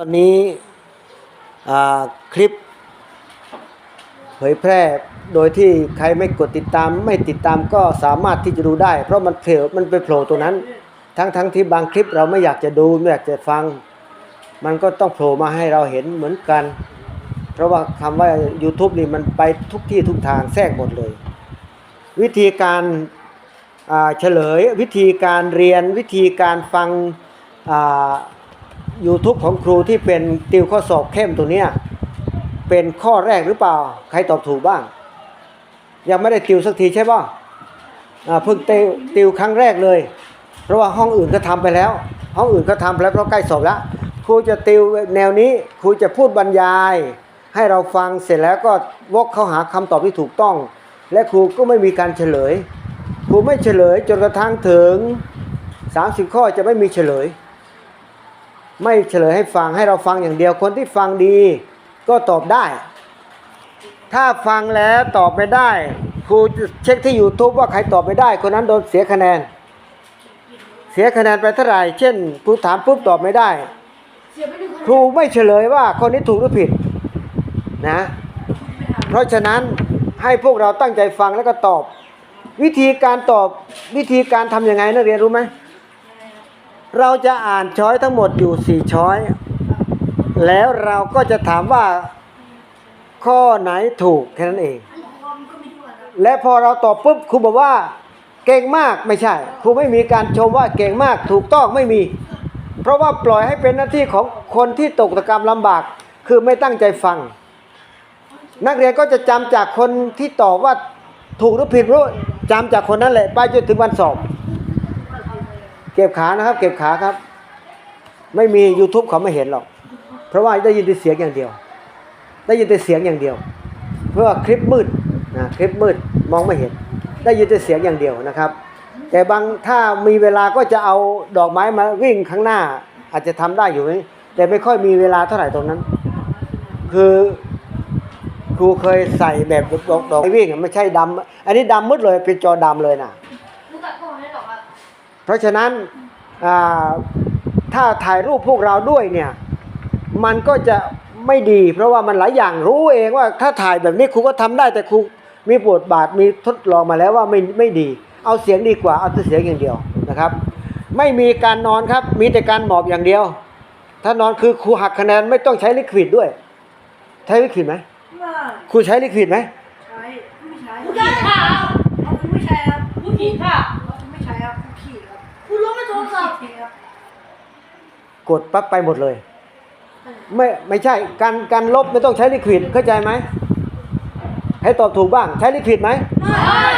ตอนนี้คลิป เผยแพร่โดยที่ใครไม่กดติดตามไม่ติดตามก็สามารถที่จะดูได้ เพราะมันเผลอมันไปโผล่ตัวนั้น ทั้งทั้งที่บางคลิปเราไม่อยากจะดูไม่อยากจะฟัง มันก็ต้องโผล่มาให้เราเห็นเหมือนกัน เพราะว่าคำว่า YouTube นี่มันไปทุกที่ทุกทางแทรกหมดเลย วิธีการเฉลยวิธีการเรียนวิธีการฟังอ่า YouTube ของครูที่เป็นติวข้อสอบเข้มตัวเนี้ยเป็นข้อแรกหรือเปล่า ใครตอบถูกบ้าง ยังไม่ได้ติวสักทีใช่ป่ะอ่าเพิ่งติวติวครั้งแรกเลย เพราะว่าห้องอื่นก็ทำไปแล้ว ห้องอื่นก็ทำไปแล้วเพราะใกล้สอบแล้วครูจะติวแนวนี้ครูจะพูดบรรยาย ให้เราฟังเสร็จแล้วก็วกเข้าหาคำตอบที่ถูกต้อง และครูก็ไม่มีการเฉลย ครูไม่เฉลยจนกระทั่งถึง 30 ข้อจะไม่มีเฉลย ไม่เฉลยให้ฟังให้เราฟังอย่างเดียวคนที่ฟังดี ก็ตอบได้ ถ้าฟังแล้วตอบไม่ได้ครูเช็คที่ YouTube ว่าใครตอบไม่ได้ คนนั้นโดนเสียคะแนน เสียคะแนนไปเท่าไหร่ เช่นครูถามปุ๊บตอบไม่ได้ ครูไม่เฉลยว่าคนนี้ถูกหรือผิดนะ เพราะฉะนั้นให้พวกเราตั้งใจฟังแล้วก็ตอบ วิธีการตอบวิธีการทำยังไงนักเรียนรู้ไหม เราจะอ่านช้อยทั้งหมดอยู่สี่ช้อย แล้วเราก็จะถามว่า ข้อไหนถูกแค่นั้นเอง และพอเราตอบปุ๊บครูบอกว่า เก่งมากไม่ใช่ครูไม่มีการชมว่าเก่งมากถูกต้องไม่มี เพราะว่าปล่อยให้เป็นหน้าที่ของคนที่ตกตะกรรมลำบาก คือไม่ตั้งใจฟัง นักเรียนก็จะจำจากคนที่ตอบว่าถูกหรือผิดรู้จำจากคนนั้นแหละ ไปจนถึงวันสอบ เก็บขานะครับ เก็บขาครับ ไม่มี YouTube เขาไม่เห็นหรอก เพราะว่าได้ยินแต่เสียงอย่างเดียว ได้ยินแต่เสียงอย่างเดียว เพราะว่าคลิปมืดนะคลิปมืดมองไม่เห็น ได้ยินแต่เสียงอย่างเดียวนะครับ แต่บางถ้ามีเวลาก็จะเอาดอกไม้มาวิ่งข้างหน้า อาจจะทำได้อยู่ไหมแต่ไม่ค่อยมีเวลาเท่าไหร่ตรงนั้น คือครูเคยใส่แบบดอกดอกวิ่งไม่ใช่ดำอันนี้ดำมืดเลยเป็นจอดำเลยนะ ลูกตัดก่อนได้หรอครับ เพราะฉะนั้นอ่าถ้าถ่ายรูปพวกเราด้วยเนี่ยมันก็จะไม่ดี เพราะว่ามันหลายอย่างรู้เองว่าถ้าถ่ายแบบนี้ครูก็ทำได้แต่ครูมีบทบาทมีทดลองมาแล้วว่าไม่ไม่ดี เอาเสียงดีกว่าเอาแต่เสียงอย่างเดียวนะครับ ไม่มีการนอนครับมีแต่การหมอบอย่างเดียว ถ้านอนคือครูหักคะแนนไม่ต้องใช้ลิควิดด้วย ใช้ลิควิดไหมไม่ครูใช้ลิควิดไหมใช้ไม่ใช้ผู้ได้ข่าวเอาคุณไม่ใช้ครับผู้ผิดค่ะ รู้ไหมโทรศัพท์ขี่ครับกดปั๊บไปหมดเลย ไม่ไม่ใช่การการลบไม่ต้องใช้ลิควิดเข้าใจไหมให้ตอบถูกบ้างใช้ลิควิดไหมไม่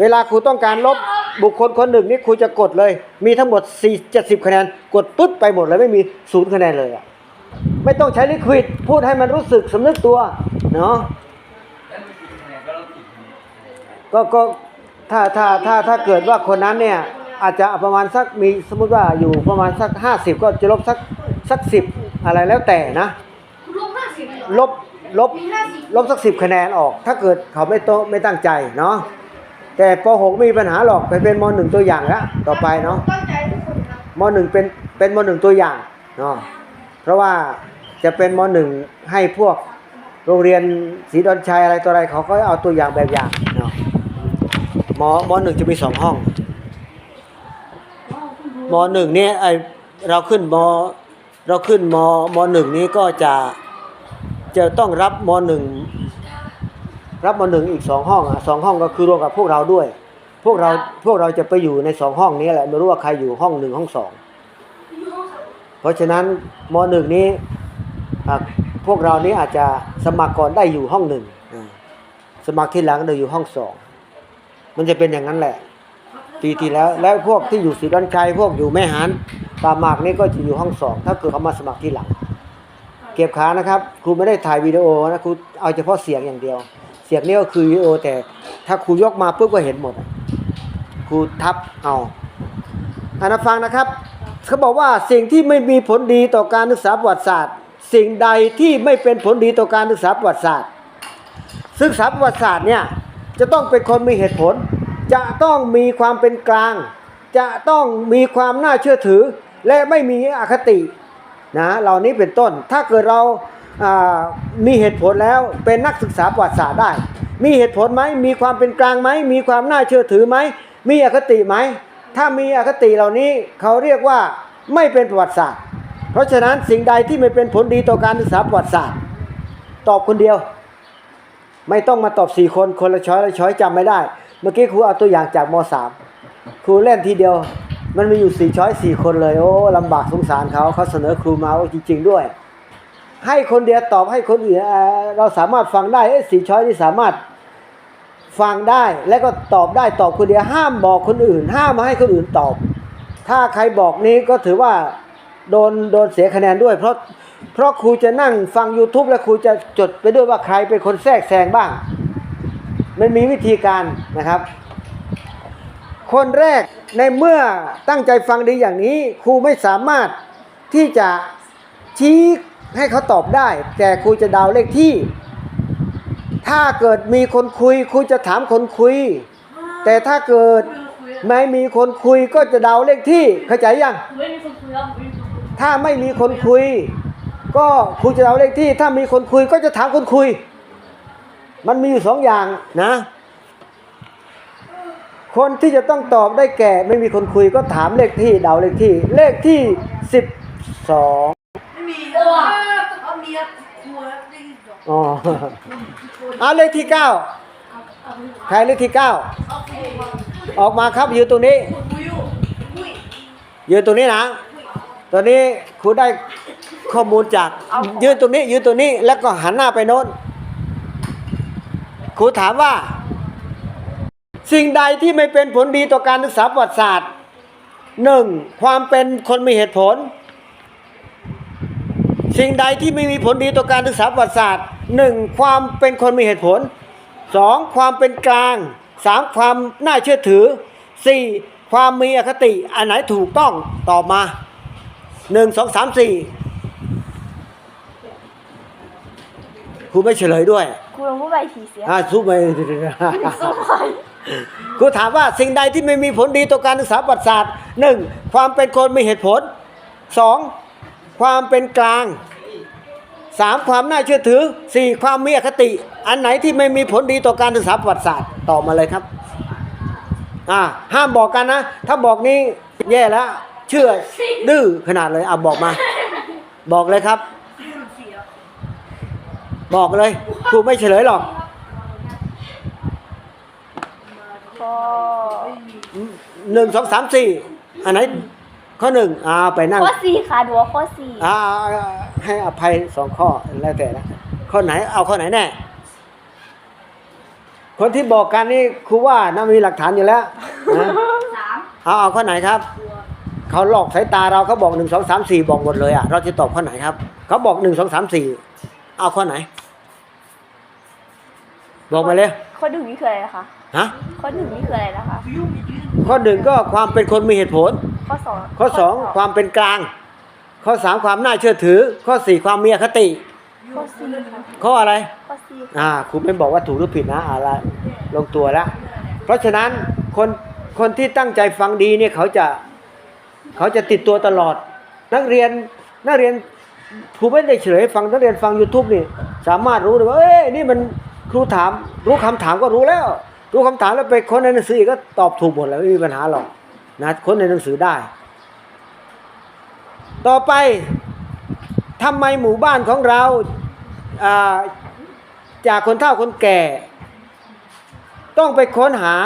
เวลาครูต้องการลบบุคคลคนหนึ่งนี่ครูจะกดเลย มีทั้งหมด 4 70 คะแนน กดปึ๊บไปหมดเลยไม่มีศูนย์คะแนนเลยอะไม่ต้องใช้ลิควิดพูดให้มันรู้สึกสำนึกตัวเนาะก็ก็ถ้าถ้าถ้าถ้าเกิดว่าคนนั้นเนี่ย อาจจะประมาณสักมีสมมติว่าอยู่ประมาณสัก 50 ก็จะลบสักสักสิบอะไรแล้วแต่นะคุณลงห้าสิบลบลบมีห้าสิบลบสักสิบคะแนนออก ถ้าเกิดเขาไม่โตะไม่ตั้งใจเนาะแต่ป .6 ไม่มีปัญหาหรอกไปเป็นม .1 ตัวอย่างแล้วต่อไปเนาะตั้งใจทุกคนครับม .1 เป็นเป็นม .1 ตัวอย่างเนาะเพราะว่าจะเป็นม .1 ให้พวกโรงเรียนศรีดอนชัยอะไรตัวอะไรเขาก็เอาตัวอย่างแบบอย่างเนาะมม .1 จะมีสองห้อง ม .1 เนี่ยไอเราขึ้นมเราขึ้นมม .1 นี้ก็จะจะต้องรับม .1 รับม .1 อีกสองห้องอะสองห้องก็คือรวมกับพวกเราด้วย พวกเราพวกเราจะไปอยู่ในสองห้องนี้แหละไม่รู้ว่าใครอยู่ห้องหนึ่งห้องสองเพราะฉะนั้นมหนึ่งนี้พวกเรานี้อาจจะสมัครก่อนได้อยู่ห้องหนึ่งสมัครที่หลังได้อยู่ห้องสองมันจะเป็นอย่างนั้นแหละ ปีที่แล้ว แล้วพวกที่อยู่ศรีดอนชัยพวกอยู่แม่หานป่าหมากนี่ก็จะอยู่ห้องสองถ้าเกิดเขามาสมัครที่หลัง เก็บขานะครับ ครูไม่ได้ถ่ายวิดีโอนะครูเอาเฉพาะเสียงอย่างเดียว เสียงนี่ก็คือวิดีโอแต่ถ้าครูยกมาปุ๊บก็เห็นหมดครูทับเอาอ่านะฟังนะครับเขาบอกว่าสิ่งที่ไม่มีผลดีต่อการศึกษาประวัติศาสตร์ สิ่งใดที่ไม่เป็นผลดีต่อการศึกษาประวัติศาสตร์ศึกษาประวัติศาสตร์เนี่ยจะต้องเป็นคนมีเหตุผล จะต้องมีความเป็นกลาง จะต้องมีความน่าเชื่อถือ และไม่มีอคตินะเหล่านี้เป็นต้น ถ้าเกิดเราอ่ามีเหตุผลแล้วเป็นนักศึกษาประวัติศาสตร์ได้ มีเหตุผลไหมมีความเป็นกลางไหมมีความน่าเชื่อถือไหมมีอคติไหมถ้ามีอคติเหล่านี้เขาเรียกว่าไม่เป็นประวัติศาสตร์ เพราะฉะนั้นสิ่งใดที่ไม่เป็นผลดีต่อการศึกษาประวัติศาสตร์ ตอบคนเดียว ไม่ต้องมาตอบสี่คนคนละช้อยละช้อยจำไม่ได้ เมื่อกี้ครูเอาตัวอย่างจากมสามครูเล่นทีเดียว มันมีอยู่สี่ช้อยสี่คนเลย โอ้ลำบากสงสารเขาเขาเสนอครูมาโอ้จริง ๆ ด้วย ให้คนเดียวตอบให้คนอื่นเราสามารถฟังได้เอ้สี่ช้อยที่สามารถฟังได้และก็ตอบได้ตอบคนเดียวห้ามบอกคนอื่น ห้ามมาให้คนอื่นตอบ ถ้าใครบอกนี้ก็ถือว่าโดนโดนเสียคะแนนด้วย เพราะเพราะครูจะนั่งฟัง YouTube แล้วครูจะจดไปด้วยว่าใครเป็นคนแทรกแซงบ้าง มันมีวิธีการนะครับ คนแรกในเมื่อตั้งใจฟังดีอย่างนี้ ครูไม่สามารถที่จะชี้ให้เขาตอบได้ แต่ครูจะเดาวเลขที่ ถ้าเกิดมีคนคุยครูจะถามคนคุย แต่ถ้าเกิดคุยอะไม่มีคนคุยก็จะเดาเลขที่เข้าใจยังไม่มีคนคุยครับไม่มีคนคุยถ้าไม่มีคนคุย ก็ครูจะเดาเลขที่ ถ้ามีคนคุยก็จะถามคนคุย มันมีอยู่สองอย่างนะ คนที่จะต้องตอบได้แก่ไม่มีคนคุยก็ถามเลขที่เดาเลขที่ เลขที่สิบสองไม่มีครับเอาเมียครัวครับได้ยินหรอกอ๋อเอาเลขที่เก้าใครเลขที่เก้าเอาคุยมาออกมาครับอยู่ตรงนี้คุยอยู่คุยยืนตรงนี้นะ ตอนนี้ครูได้ข้อมูลจากยืนตรงนี้ยืนตรงนี้แล้วก็หันหน้าไปโน้น ครูถามว่า สิ่งใดที่ไม่เป็นผลดีต่อการศึกษาประวัติศาสตร์หนึ่งความเป็นคนมีเหตุผล สิ่งใดที่ไม่มีผลดีต่อการศึกษาประวัติศาสตร์หนึ่งความเป็นคนมีเหตุผลสองความเป็นกลางสามความน่าเชื่อถือสี่ความมีอคติอันไหนถูกต้องตอบมาหนึ่งสองสามสี่ ครูไม่เฉลยด้วยครูลองพูดไปทีเสียอ่าสู้ไปสู้ไปครูถามว่าสิ่งใดที่ไม่มีผลดีต่อการศึกษาประวัติศาสตร์หนึ่งความเป็นคนมีเหตุผลสองความเป็นกลางสามความน่าเชื่อถือสี่ความมีอคติ อันไหนที่ไม่มีผลดีต่อการศึกษาประวัติศาสตร์ตอบมาเลยครับอ่าห้ามบอกกันนะ ถ้าบอกนี้แย่แล้วเชื่อดื้อขนาดเลยอะบอกมา บอกเลยครับคุยมันเสีย บอกเลยครูไม่เฉลยหรอกข้อหนึ่งสองสามสี่อันไหน ข้อหนึ่งอ่าไปนั่ง ข้อสี่ค่ะดูว่าข้อสี่อ่าให้อภัยสองข้อแล้วแต่ละข้อไหนเอาข้อไหนแน่คนที่บอกกันนี่ครูว่าน่ามีหลักฐานอยู่แล้วนะสามเอาเอาข้อไหนครับเขาหลอกสายตาเราเขาบอกหนึ่งสองสามสี่บอกหมดเลยอะเราจะตอบข้อไหนครับเขาบอกหนึ่งสองสามสี่เอาข้อไหน บอกมาเลยข้อหนึ่งนี่คืออะไรนะคะฮะข้อหนึ่งนี่คืออะไรนะคะคุยอยู่มียืนข้อหนึ่งก็ความเป็นคนมีเหตุผล ข้อสองข้อสองความเป็นกลาง ข้อสามความน่าเชื่อถือ ข้อสี่ความมีอคติ ข้อสี่ค่ะข้ออะไรข้อสี่อ่าครูไม่บอกว่าถูกหรือผิดนะเอาละลงตัวแล้วเพราะฉะนั้นคนคนที่ตั้งใจฟังดีเนี่ยเขาจะเขาจะติดตัวตลอด นักเรียนนักเรียนครูไม่ได้เฉลยให้ฟังนักเรียนฟัง YouTube นี่สามารถรู้เลยว่าเอ้ยนี่มัน ครูถาม รู้คำถามก็รู้แล้ว รู้คำถามแล้วไปค้นในหนังสือก็ตอบถูกหมดแล้วไม่มีปัญหาหรอกนะค้นในหนังสือได้ ต่อไปทำไมหมู่บ้านของเราาจากคนเฒ่าคนแก่ ต้องไปค้นหา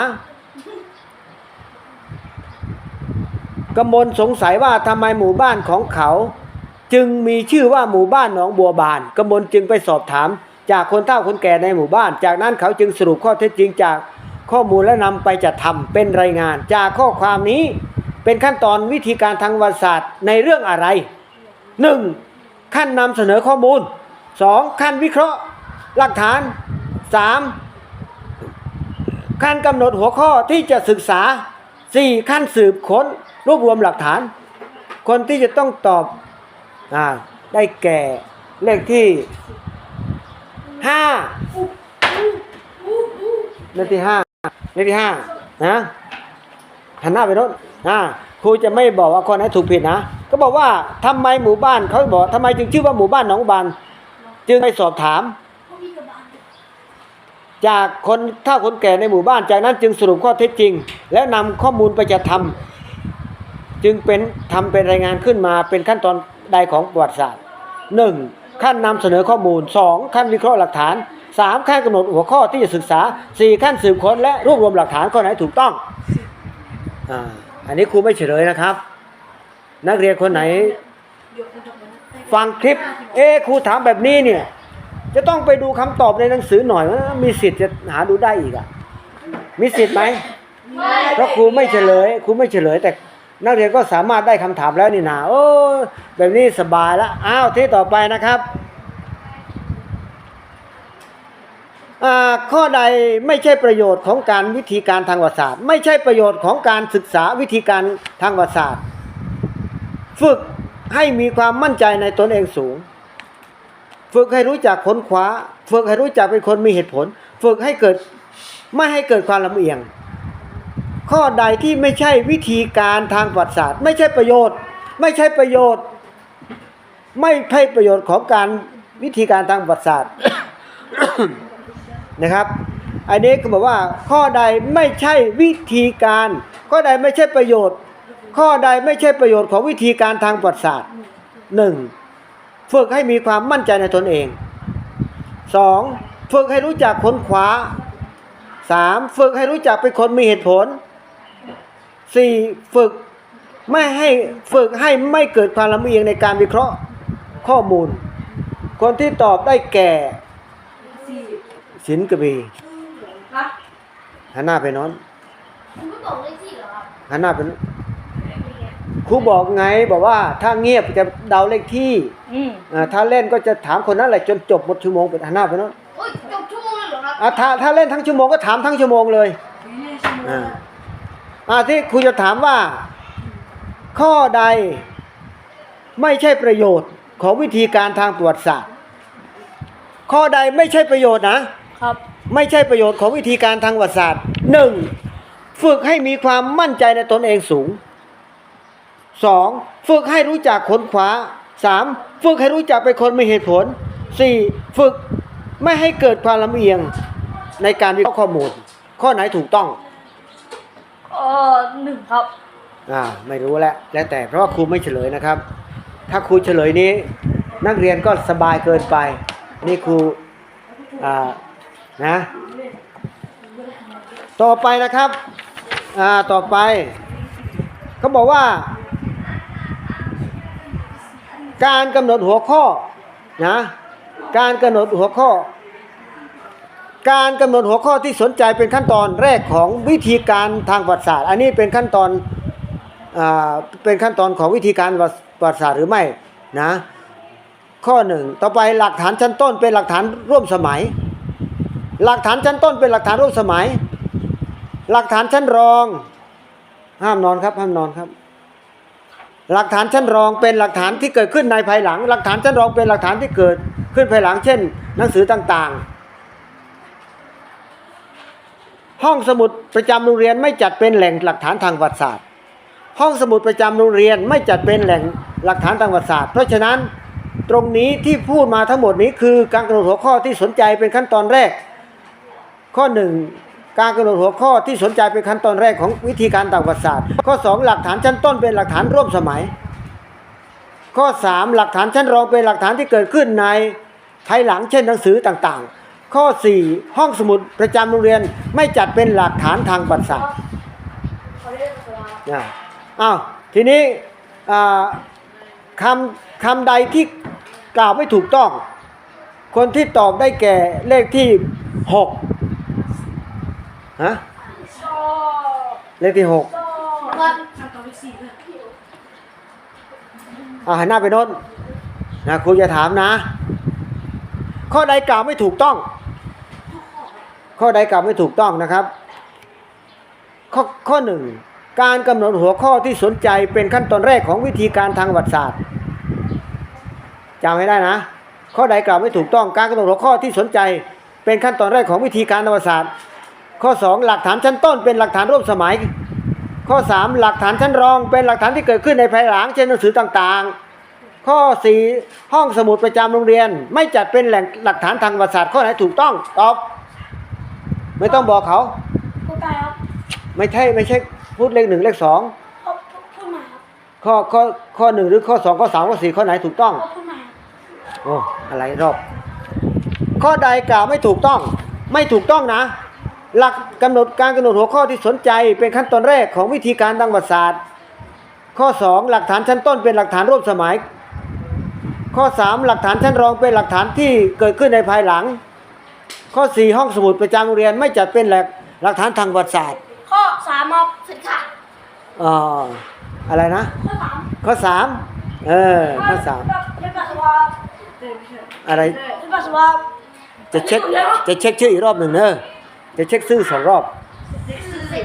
กำมลสงสัยว่าทำไมหมู่บ้านของเขา จึงมีชื่อว่าหมู่บ้านหนองบัวบานกำมลจึงไปสอบถาม จากคนเฒ่าคนแก่ในหมู่บ้าน จากนั้นเขาจึงสรุปข้อเท็จจริงจากข้อมูลและนำไปจัดทำเป็นรายงาน จากข้อความนี้เป็นขั้นตอนวิธีการทางประวัติศาสตร์ในเรื่องอะไรหนึ่งขั้นนำเสนอข้อมูลสองขั้นวิเคราะห์หลักฐานสามขั้นกำหนดหัวข้อที่จะศึกษาสี่ขั้นสืบค้นรวบรวมหลักฐาน คนที่จะต้องตอบอได้แก่เลขที่ ห้าเลขที่ห้าเลขที่ห้านะหันหน้าไปโน้นอ่าครูจะไม่บอกว่าข้อไหนถูกผิดนะก็บอกว่าทำไมหมู่บ้านเขาบอกทำไมจึงชื่อว่าหมู่บ้านหนองบานจึงไปสอบถาม จากคนเฒ่าคนแก่ในหมู่บ้านจากนั้นจึงสรุปข้อเท็จจริง แล้วนำข้อมูลไปจะทำจึงเป็นทำเป็นรายงานขึ้นมาเป็นขั้นตอนใดของประวัติศาสตร์หนึ่ง ขั้นนำเสนอข้อมูลสองขั้นวิเคราะห์หลักฐานสามขั้นกำหนดหัวข้อที่จะศึกษาสี่ขั้นสืบค้นและรวบรวมหลักฐานข้อไหนถูกต้องอ่าอันนี้ครูไม่เฉลยนะครับ นักเรียนคนไหน ฟังคลิป เอ๊ครูถามแบบนี้เนี่ยจะต้องไปดูคำตอบในหนังสือหน่อยว่ามีสิทธิ์จะหาดูได้อีกอะมีสิทธิ์ไหมเพราะครูไม่เฉลยครูไม่เฉลยแต่ นักเรียนก็สามารถได้คำถามแล้วนี่นาโอ้แบบนี้สบายแล้วอ้าวที่ต่อไปนะครับอ่าข้อใดไม่ใช่ประโยชน์ของการวิธีการทางวัติศาสตร์ ไม่ใช่ประโยชน์ของการศึกษาวิธีการทางวัติศาสตร์ ฝึกให้มีความมั่นใจในตนเองสูง ฝึกให้รู้จักค้นคว้า ฝึกให้รู้จักเป็นคนมีเหตุผล ฝึกให้เกิดไม่ให้เกิดความลำเอียง ข้อใดที่ไม่ใช่วิธีการทางประวัติศาสตร์ ไม่ใช่ประโยชน์ ไม่ใช่ประโยชน์ ไม่ใช่ประโยชน์ของการวิธีการทางประวัติศาสตร์นะครับ อันนี้ก็บอกว่าข้อใดไม่ใช่วิธีการ ข้อใดไม่ใช่ประโยชน์ ข้อใดไม่ใช่ประโยชน์ของวิธีการทางประวัติศาสตร์หนึ่งฝึกให้มีความมั่นใจในตนเอง 2. ฝึกให้รู้จักค้นคว้า 3. ฝึกให้รู้จักเป็นคนมีเหตุผล 4. ฝึกไม่ให้ฝึกให้ไม่เกิดความลำเอียงในการวิเคราะห์ข้อมูล คนที่ตอบได้แก่สินกระบีนะหันหน้าไปโนอนคุณก็บอกเลขที่เหรอครับหันหน้าไปโน้นครูบอกไงบอกว่าถ้าเงียบจะเดาเลขที่อืมอ่าถ้าเล่นก็จะถามคนนั้นแหละจนจบหมดชั่วโมงไปหันหน้าไปโน้นโอ้ยจบชั่วโมงเลยเหรอครับอ่าถ้าถ้าเล่นทั้งชั่วโมงก็ถามทั้งชั่วโมงเลยอ่า อ่าที่ครูจะถามว่า ข้อใดไม่ใช่ประโยชน์ของวิธีการทางประวัติศาสตร์ ข้อใดไม่ใช่ประโยชน์นะครับ ไม่ใช่ประโยชน์ของวิธีการทางประวัติศาสตร์หนึ่งฝึกให้มีความมั่นใจในตนเองสูงสองฝึกให้รู้จักค้นคว้าสามฝึกให้รู้จักเป็นคนมีเหตุผลสี่ฝึกไม่ให้เกิดความลำเอียงในการวิเคราะห์ข้อมูล ข้อไหนถูกต้อง เออหนึ่งครับ อ่าไม่รู้แล้วแล้วแต่เพราะว่าครูไม่เฉลยนะครับ ถ้าครูเฉลยนี้ นักเรียนก็สบายเกินไป นี่ครูอ่านะต่อไปนะครับอ่าต่อไปเขาบอกว่า การกำหนดหัวข้อนะการกำหนดหัวข้อ การกำหนดหัวข้อที่สนใจเป็นขั้นตอนแรกของวิธีการทางประวัติศาสตร์ อันนี้เป็นขั้นตอนอ่าเป็นขั้นตอนของวิธีการประวัติศาสตร์หรือไม่นะข้อหนึ่งต่อไปหลักฐานชั้นต้นเป็นหลักฐานร่วมสมัย หลักฐานชั้นต้นเป็นหลักฐานร่วมสมัย หลักฐานชั้นรอง ห้ามนอนครับห้ามนอนครับ หลักฐานชั้นรองเป็นหลักฐานที่เกิดขึ้นในภายหลัง หลักฐานชั้นรองเป็นหลักฐานที่เกิดขึ้นภายหลัง เช่น หนังสือต่างๆ ห้องสมุดประจำโรงเรียนไม่จัดเป็นแหล่งหลักฐานทางประวัติศาสตร์ ห้องสมุดประจำโรงเรียนไม่จัดเป็นแหล่งหลักฐานทางประวัติศาสตร์ เพราะฉะนั้นตรงนี้ที่พูดมาทั้งหมดนี้คือการกำหนดหัวข้อที่สนใจเป็นขั้นตอนแรก ข้อหนึ่งการกำหนดหัวข้อที่สนใจเป็นขั้นตอนแรกของวิธีการทางประวัติศาสตร์ ข้อสองหลักฐานชั้นต้นเป็นหลักฐานร่วมสมัย ข้อสามหลักฐานชั้นรองเป็นหลักฐานที่เกิดขึ้นในภายหลังเช่นหนังสือต่างๆ ข้อสี่ห้องสมุดประจำโรงเรียนไม่จัดเป็นหลักฐานทางประวัติศาสตร์เขาเรียกว่าอ่าอ้าวทีนี้อ่าคำคำใดที่กล่าวไม่ถูกต้อง คนที่ตอบได้แก่เลขที่หกฮะชอบเลขที่หกชอบครับทำตัวเลขสี่เลยอ่าหันหน้าไปโน้นนะครูจะถามนะ ข้อใดกล่าวไม่ถูกต้อง ข้อใดกล่าวไม่ถูกต้องนะครับ ข้อข้อหนึ่งการกำหนดหัวข้อที่สนใจเป็นขั้นตอนแรกของวิธีการทางประวัติศาสตร์จำให้ได้นะ ข้อใดกล่าวไม่ถูกต้องการกำหนดหัวข้อที่สนใจ เป็นขั้นตอนแรกของวิธีการประวัติศาสตร์ ข้อสองหลักฐานชั้นต้นเป็นหลักฐานร่วมสมัย ข้อ 3 หลักฐานชั้นรองเป็นหลักฐานที่เกิดขึ้นในภายหลังเช่นหนังสือต่างๆ ข้อ 4 ห้องสมุดประจำโรงเรียน ไม่จัดเป็นแหล่งหลักฐานทางประวัติศาสตร์ข้อไหนถูกต้องตอบ ไม่ต้องบอกเขาพูดไปครับไม่ใช่ไม่ใช่พูดเลขหนึ่งเลขสองเขาพูดมาครับข้อข้อข้อหนึ่งหรือข้อสองข้อสามข้อสี่ข้อไหนถูกต้อง เขาพูดมาโอ้อะไรรอบ ข้อใดกล่าวไม่ถูกต้อง ไม่ถูกต้องนะ หลักกำหนดการกำหนดหัวข้อที่สนใจเป็นขั้นตอนแรกของวิธีการทางประวัติศาสตร์ ข้อ 2 หลักฐานชั้นต้นเป็นหลักฐานร่วมสมัย ข้อ 3 หลักฐานชั้นรองเป็นหลักฐานที่เกิดขึ้นในภายหลัง ข้อ 4 ห้องสมุดประจำโรงเรียนไม่จัดเป็นแหล่งหลักฐานทางประวัติศาสตร์ ข้อสามครับสิค่ะอ่าอะไรนะ ข้อสามข้อสามเออ ข้อสามเป็นปัสสาวะเดินเถอะอะไร เป็นปัสสาวะจะเช็ค จะเช็คชื่ออีกรอบหนึ่งเนอะจะเช็คชื่อสองรอบ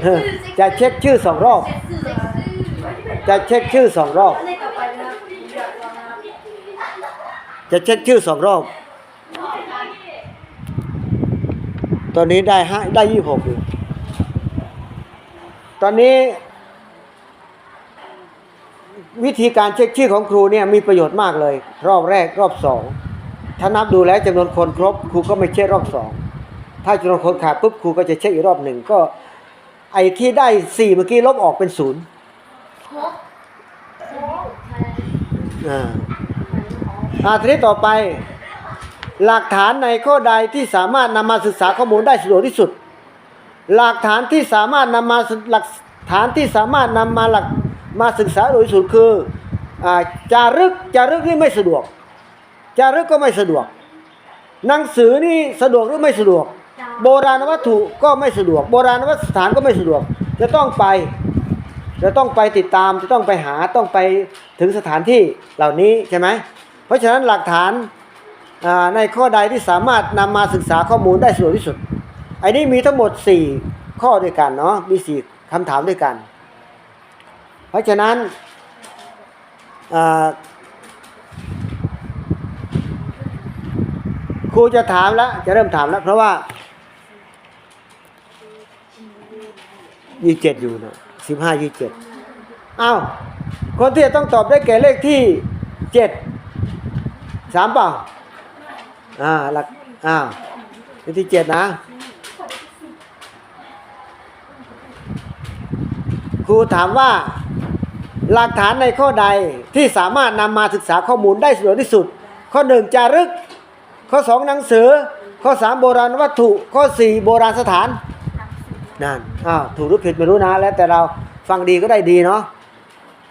เออจะเช็คชื่อสองรอบ จะเช็คชื่อสองรอบนี่ต่อไปนะครับอยากฟังนะครับจะเช็คชื่อสองรอบ ตอนนี้ได้ห้าได้ยี่หกอยู่ ตอนนี้ วิธีการเช็คชื่อของครูเนี่ยมีประโยชน์มากเลย รอบแรกรอบสองถ้านับดูแล้วจำนวนคนครบครูก็ไม่เช็ครอบสองถ้าจำนวนคนขาดปุ๊บครูก็จะเช็คอีกรอบหนึ่งก็ ไอ้ที่ได้สี่เมื่อกี้ลบออกเป็นศูนย์อ่าอาทีนี้ต่อไป หลักฐานในข้อใดที่สามารถนำมาศึกษาข้อมูลได้สะดวกที่สุด หลักฐานที่สามารถนำมาหลักฐานที่สามารถนำมาหลักมาศึกษาโดยสุดคืออจารึกจารึกนี่ไม่สะดวก จารึกก็ไม่สะดวก หนังสือนี่สะดวกหรือไม่สะดวก โบราณวัตถุก็ไม่สะดวก โบราณวัตสถานก็ไม่สะดวก จะต้องไปจะต้องไปติดตามจะต้องไปหาต้องไปถึงสถานที่เหล่านี้ใช่ไหมเพราะฉะนั้นหลักฐาน ในข้อใดที่สามารถนำมาศึกษาข้อมูลได้สะดวกที่สุดไอ้นี้มีทั้งหมด 4 ข้อด้วยกันเนาะ มี 4คำถามด้วยกัน เพราะฉะนั้นครูจะถามแล้ว จะเริ่มถามแล้ว เพราะว่ายี่เจ็ดอยู่นะสิบห้ายี่เจ็ดอ้าวคนที่จะต้องตอบได้แก่เลขที่เจ็ดสามเปล่า อ่าหลักอ้าวเลขที่เจ็ดนะ ครูถามว่า หลักฐานในข้อใดที่สามารถนำมาศึกษาข้อมูลได้สะดวกที่สุด ข้อหนึ่งจารึก ข้อสองหนังสือ ข้อสามโบราณวัตถุ ข้อสี่โบราณสถานนั่นอ้าวถูกหรือผิดไม่รู้นะ แล้วแต่เราฟังดีก็ได้ดีเนาะ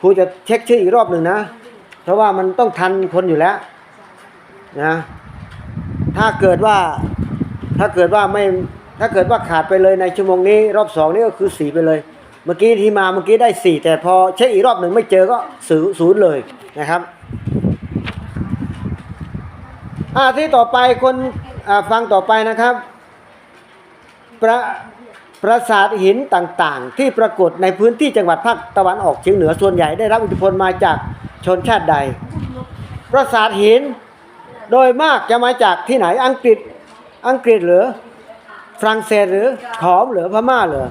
ครูจะเช็คชื่ออีกรอบหนึ่งนะ เพราะว่ามันต้องทันคนอยู่แล้วนะ ถ้าเกิดว่าถ้าเกิดว่าไม่ถ้าเกิดว่าขาดไปเลยในชั่วโมงนี้ รอบสองนี่ก็คือสี่ไปเลย เมื่อกี้ที่มาเมื่อกี้ได้สี่แต่พอเช็คอีกรอบหนึ่งไม่เจอก็ศูนย์เลยนะครับอ่าที่ต่อไปคนอ่าฟังต่อไปนะครับประปราสาทหินต่างๆ ที่ปรากฏในพื้นที่จังหวัดภาคตะวันออกเฉียงเหนือส่วนใหญ่ได้รับอิทธิพลมาจากชนชาติใด ปราสาทหิน โดยมากจะมาจากที่ไหนอังกฤษอังกฤษหรือฝรั่งเศสหรือขอมหรือพม่าหรือ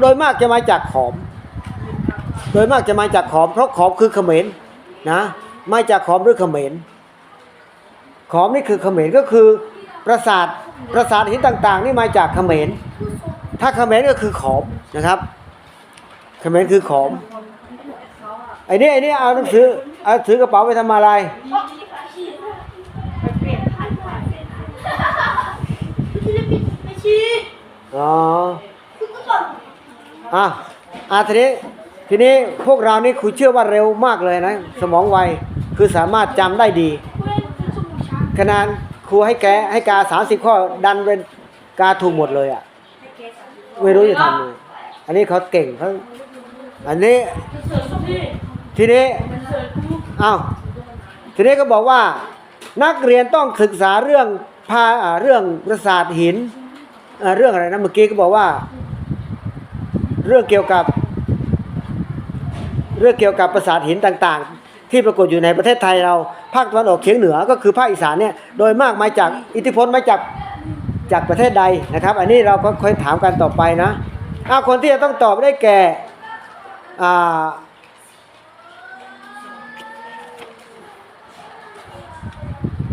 โดยมากจะมาจากขอม โดยมากจะมาจากขอม เพราะขอมคือเขมรนะมาจากขอมหรือเขมรขอมนี่คือเขมรก็คือปราสาทปราสาทหินต่าง ๆ นี่มาจากเขมรถ้าเขมรก็คือขอมนะครับเขมรคือขอมไอ้นี่ไอ้นี่เอาหนังสือเอาถือกระเป๋าไปทำอะไร ไม่ชี้อ๋ออะอะทีนี้ทีนี้พวกเรานี่ครูเชื่อว่าเร็วมากเลยนะ สมองไวคือสามารถจำได้ดีขนาดครูให้แกให้กาสามสิบข้อดันเป็นกาถูกหมดเลยอะไม่รู้จะทำไงอันนี้เขาเก่งเขาอันนี้ทีนี้อ้าว ทีนี้ก็บอกว่า นักเรียนต้องศึกษาเรื่องพาอ่าเรื่องประสาทหิน เรื่องอะไรนะเมื่อกี้ก็บอกว่า เรื่องเกี่ยวกับ เรื่องเกี่ยวกับประสาทหินต่างๆ ที่ปรากฏอยู่ในประเทศไทยเราภาคตะวันออกเฉียงเหนือก็คือภาคอีสานเนี่ยโดยมากมาจากอิทธิพลมาจากจากประเทศใดนะครับ อันนี้เราก็ค่อยถามกันต่อไปนะเอาคนที่จะต้องตอบได้แก่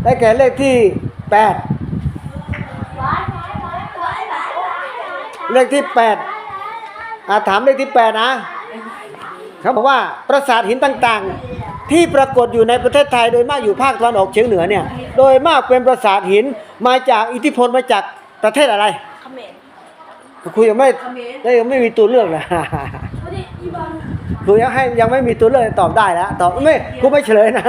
ได้แก่เลขที่ 8 เลขที่แปดอ่าถามเลขที่แปดนะเขาบอกว่าปราสาทหินต่างๆ ที่ปรากฏอยู่ในประเทศไทยโดยมากอยู่ภาคตะวันออกเฉียงเหนือเนี่ย โดยมากเป็นปราสาทหินมาจากอิทธิพลมาจากประเทศอะไรเขมรคุยยังไม่ได้ยังไม่มีตัวเลือกเลยวันนี้อีบอลครูยังให้ยังไม่มีตัวเลือกตอบได้แล้วตอบไม่ครูไม่เฉลยนะ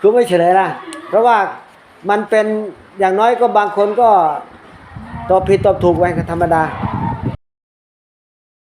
ครูไม่เฉลยนะเพราะว่ามันเป็นอย่างน้อยก็บางคนก็ ตอบผิดตอบถูกไว้ก็ธรรมดา